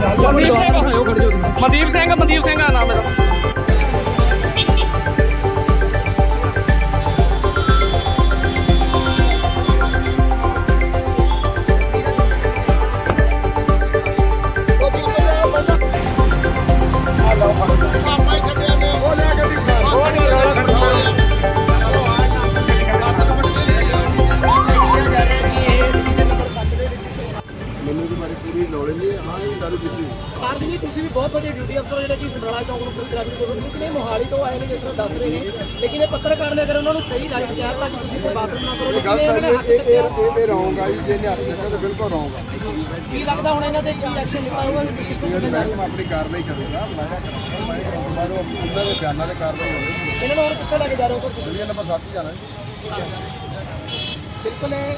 ਮਨਦੀਪ ਸਿੰਘ। ਮਨਦੀਪ ਸਿੰਘ ਮਨਦੀਪ ਸਿੰਘ ਆ ਨਾਮ ਮੇਰਾ। ਪਾਰਦੀ ਜੀ ਤੁਸੀਂ ਵੀ ਬਹੁਤ ਵਧੀਆ ਡਿਊਟੀ ਅਫਸਰ ਜਿਹੜੇ ਕਿ ਸਮਰਾਲਾ ਚੌਂਕ ਨੂੰ ਪੂਰੀ ਟ੍ਰੈਫਿਕ ਕੋਲ ਇਹ ਮੋਹਾਲੀ ਤੋਂ ਆਏ ਨੇ ਜਿਸ ਤਰ੍ਹਾਂ ਦੱਸ ਰਹੇ ਨੇ। ਲੇਕਿਨ ਇਹ ਪੱਤਰਕਾਰ ਨੇ ਅਗਰ ਉਹਨਾਂ ਨੂੰ ਸਹੀ ਰਾਈਟ ਕਿਹਾ ਤਾਂ ਕਿ ਤੁਸੀਂ ਇੱਥੇ ਬਾਥਰੂਮ ਨਾ ਕਰੋ। ਲੇਕਿਨ ਇਹ ਇਹਨਾਂ ਹੱਥ ਇਹ ਇਹ ਆ ਜੀ ਜੇ ਹੱਥ ਚੱਕਿਆ ਤਾਂ ਬਿਲਕੁਲ ਆ। ਕੀ ਲੱਗਦਾ ਹੁਣ ਇਹਨਾਂ ਦੇ ਕੀ ਐਕਸ਼ਨ ਲਿਆ ਹੋਊਗਾ? ਕਿ ਮੈਂ ਆਪਣੀ ਕਾਰਵਾਈ ਕਰੂੰਗਾ ਮਲਾਇਆ ਕਰਾਂਗਾ ਮੈਂ ਉਹ ਉਹਨਾਂ ਦੇ ਬਿਆਨਾਂ ਤੇ ਕਾਰਵਾਈ ਹੋਣੀ ਇਹਨਾਂ ਨੂੰ ਹੁਣ ਕਿੱਥੇ ਲੈ ਕੇ ਜਾ ਰਹੇ ਹੋ ਸਰ ਦੁਨੀਆ ਨੰਬਰ 7 ਹੀ ਜਾਣਾ ਬਿਲਕੁਲ ਇਹ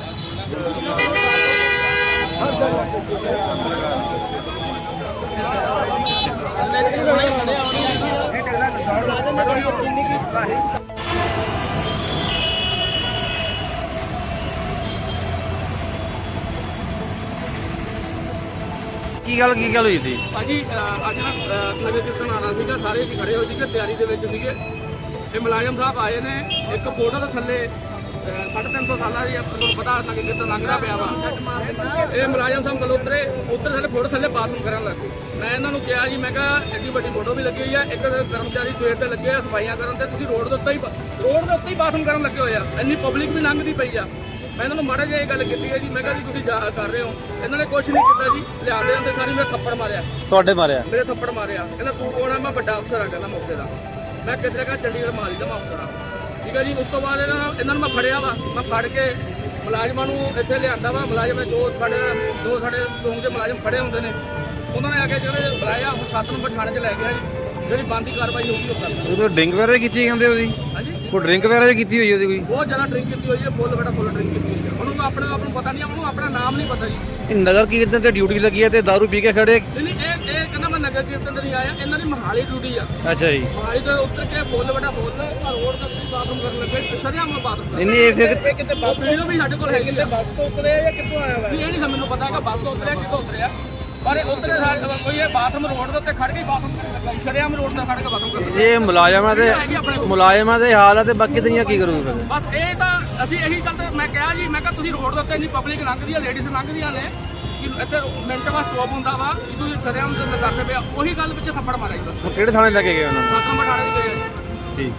ਕੀ ਗੱਲ ਕੀ ਗੱਲ ਹੋਈ ਸੀ? ਭਾਜੀ, ਅਹ, ਅੱਜ ਨਾ, ਅਹ ਨਗਰ ਕੀਰਤਨ ਆਣਾ ਸੀਗਾ, ਸਾਰੇ ਅਸੀਂ ਖੜੇ ਹੋਏ ਸੀਗੇ, ਤਿਆਰੀ ਦੇ ਵਿੱਚ ਸੀਗੇ। ਇਹ ਮੁਲਾਜ਼ਮ ਸਾਹਿਬ ਆਏ ਨੇ, ਇੱਕ ਫੋਟੋ ਦੇ ਥੱਲੇ ਅਹ ਸਾਢੇ ਤਿੰਨ ਸੌ ਸਾਲਾਂ ਦੀ ਆਪਾਂ ਨੂੰ ਪਤਾ ਨਗਰ ਕੀਰਤਨ ਲੰਘਦਾ ਪਿਆ ਵਾ। ਇਹ ਮੁਲਾਜ਼ਮ ਸਾਹਿਬ ਕੋਲ ਉਤਰੇ ਉੱਤਰ ਸਾਡੇ ਫੋਟੋ ਥੱਲੇ ਬਾਥਰੂਮ ਕਰਨ ਲੱਗੇ ਮੈਂ ਇਹਨਾਂ ਨੂੰ ਕਿਹਾ ਜੀ ਮੈਂ ਕਿਹਾ ਐਡੀ ਵੱਡੀ ਫੋਟੋ ਵੀ ਲੱਗੀ ਹੋਈ ਆ ਇੱਕ ਕਰਮਚਾਰੀ ਸਵੇਰ ਤੇ ਲੱਗੇ ਆ ਸਫਾਈਆਂ ਕਰਨ ਤੇ ਤੁਸੀਂ ਰੋਡ ਦੇ ਉੱਤੇ ਹੀ ਰੋਡ ਦੇ ਉੱਤੇ ਹੀ ਬਾਥਰੂਮ ਕਰਨ ਲੱਗੇ ਹੋਏ ਆ। ਇੰਨੀ ਪਬਲਿਕ ਵੀ ਲੰਘਦੀ ਪਈ ਆ। ਮੈਂ ਇਹਨਾਂ ਨੂੰ ਮਾੜਾ ਜਿਹਾ ਇਹ ਗੱਲ ਕੀਤੀ ਹੈ ਜੀ ਮੈਂ ਕਿਹਾ ਜੀ ਤੁਸੀਂ ਜਾ ਕਰ ਰਹੇ ਹੋ। ਇਹਨਾਂ ਨੇ ਕੁਝ ਨਹੀਂ ਕੀਤਾ ਜੀ ਲਿਆਂਦੇ ਜਾਂਦੇ ਸਾਰੀ ਮੇਰੇ ਥੱਪੜ ਮਾਰਿਆ। ਤੁਹਾਡੇ ਮਾਰਿਆ? ਮੇਰੇ ਥੱਪੜ ਮਾਰਿਆ। ਕਹਿੰਦਾ ਤੂੰ ਕੌਣ ਆ? ਮੈਂ ਵੱਡਾ ਅਫਸਰ ਆ ਕਹਿੰਦਾ ਮੌਕੇ ਦਾ। ਮੈਂ ਕਿਤੇ ਕਾ ਚੰਡੀਗੜ੍ਹ ਮਾਰੀ ਦਾ ਅਫਸਰ ਆ। ਠੀਕ ਹੈ ਜੀ ਉਸ ਤੋਂ ਬਾਅਦ ਇਹਨਾਂ ਨੂੰ- ਇਹਨਾਂ ਨੂੰ ਮੈਂ ਫੜਿਆ ਵਾ। ਮੈਂ ਫੜ ਕੇ ਮੁਲਾਜ਼ਮਾਂ ਨੂੰ ਇੱਥੇ ਲਿਆਂਦਾ ਵਾ। ਮੁਲਾਜ਼ਮ ਜੋ ਸਾਡੇ ਦੋ ਸਾਡੇ ਚੌਂਕ ਦੇ ਮੁਲਾਜ਼ਮ ਖੜੇ ਹੁੰਦੇ ਨੇ ਉਹਨਾਂ ਨੇ ਆ ਕੇ ਜਿਹੜੇ ਬੁਲਾਇਆ ਹੁਣ 7 ਨੰਬਰ ਥਾਣੇ 'ਚ ਲੈ ਗਿਆ ਜੀ। ਜਿਹੜੀ ਬੰਦੀ ਕਾਰਵਾਈ ਹੋਊਗੀ ਉਹ ਕਰਨਾ ਉਹ ਤਾਂ ਡਰਿੰਕ ਵਗੈਰਾ ਕੀਤੀ ਕਹਿੰਦੇ ਉਹਦੀ? ਹਾਂਜੀ? ਕੋਈ ਡਰਿੰਕ ਵਗੈਰਾ ਵੀ ਕੀਤੀ ਹੋਈ ਉਹਦੀ ਕੋਈ? ਬਹੁਤ ਜ਼ਿਆਦਾ ਡਰਿੰਕ ਕੀਤੀ ਹੋਈ ਹੈ ਫੁੱਲ ਬੜਾ ਫੁੱਲ ਡਰਿੰਕ ਕੀਤੀ ਹੋਈ ਹੈ। ਉਹਨੂੰ ਆਪਣੇ ਆਪ ਨੂੰ ਪਤਾ ਨਹੀਂ ਉਹਨੂੰ ਆਪਣਾ ਨਾਮ ਨਹੀਂ ਪਤਾ ਜੀ। ਇਹ ਨਗਰ ਕੀਰਤਨ ਤੇ ਡਿਊਟੀ ਲੱਗੀ ਹੈ ਤੇ दारू ਪੀ ਕੇ ਖੜੇ ਨਹੀਂ ਨਹੀਂ ਨਗਰ ਕੀਰਤਨ ਤੇ ਨਹੀਂ ਆਇਆ ਇਹਨਾਂ ਦੀ ਮਹਾਲੀ ਡਿਊਟੀ ਆ। ਅੱਛਾ ਜੀ। ਮਹਾਲੀ ਤੋਂ ਉੱਤਰ ਕੇ ਫੁੱਲ ਬੜਾ ਫੁੱਲ ਰੋਡ ਤੇ ਤੁਸੀਂ ਬਾਥਰੂਮ ਕਰਨ ਲੱਗੇ ਸ਼ਰਿਆਮ ਬਾਥਰੂਮ ਕਰਨ ਇੰਨੀ ਇਹ ਫਿਰ ਇਹ ਕਿਤੇ ਬੱਸ ਵੀਡੀਓ ਵੀ ਸਾਡੇ ਕੋਲ ਹੈਗੀ ਆ। ਬੱਸ ਤੋਂ ਉਤਰੇ ਆ ਜਾਂ ਕਿੱਥੋਂ ਆਇਆ ਵਾ? ਇਹ ਨਹੀਂ ਸਾਨੂੰ ਮੈਨੂੰ ਪਤਾ ਹੈਗਾ ਬੱਸ ਤੋਂ ਉਤਰਿਆ ਕਿੱਥੋਂ ਉਤਰਿਆ। ਪਰ ਉਤਰੇ ਕੋਈ ਇਹ ਬਾਥਰੂਮ ਰੋਡ ਦੇ ਉੱਤੇ ਖੜ ਕੇ ਬਾਥਰੂਮ ਕਰਨ ਲੱਗਾ। ਸ਼ਰਿਆਮ ਰੋਡ ਤੇ ਖੜ ਕੇ ਬਾਥਰੂਮ ਕਰਨ ਲੱਗਾ। ਇਹ ਮੁਲਾਜ਼ਮਾਂ ਦੇ ਮੁਲਾਜ਼ਮਾਂ ਦੇ ਹਾਲ ਹੈ ਤੇ ਬਾਕੀ ਦੁਨੀਆ ਕੀ ਕਰੂਗੀ ਫਿਰ? ਬਸ ਇਹ ਤਾਂ ਅਸੀਂ ਇਹੀ ਗੱਲ ਤੇ ਮੈਂ ਕਿਹਾ ਜੀ ਮੈਂ ਕਿਹਾ ਤੁਸੀਂ ਰੋਡ ਦੇ ਉੱਤੇ ਇੰਨੀ ਪਬਲਿਕ ਲੰਘਦੀ ਆ ਲੇਡੀਜ਼ ਲੰਘਦੀਆਂ ਨੇ। ਇੱਥੇ ਮਿੰਟ ਬਾਅਦ ਸਟਾਪ ਹੁੰਦਾ ਵਾ ਕਿ ਤੁਸੀਂ ਸ਼ਰਿਆਮ ਤੇ ਕਰਦੇ ਪਿਆ ਉਹੀ ਗੱਲ ਪਿੱਛੇ ਥੱਪੜ ਮਾਰਿਆ ਜੀ ਕਿਹੜੇ ਥਾਣੇ ਲੈ ਕੇ ਗਏ ਉਹਨਾਂ ਨੂੰ? ਦੇ ਗਏ ਆ। ਠੀਕ।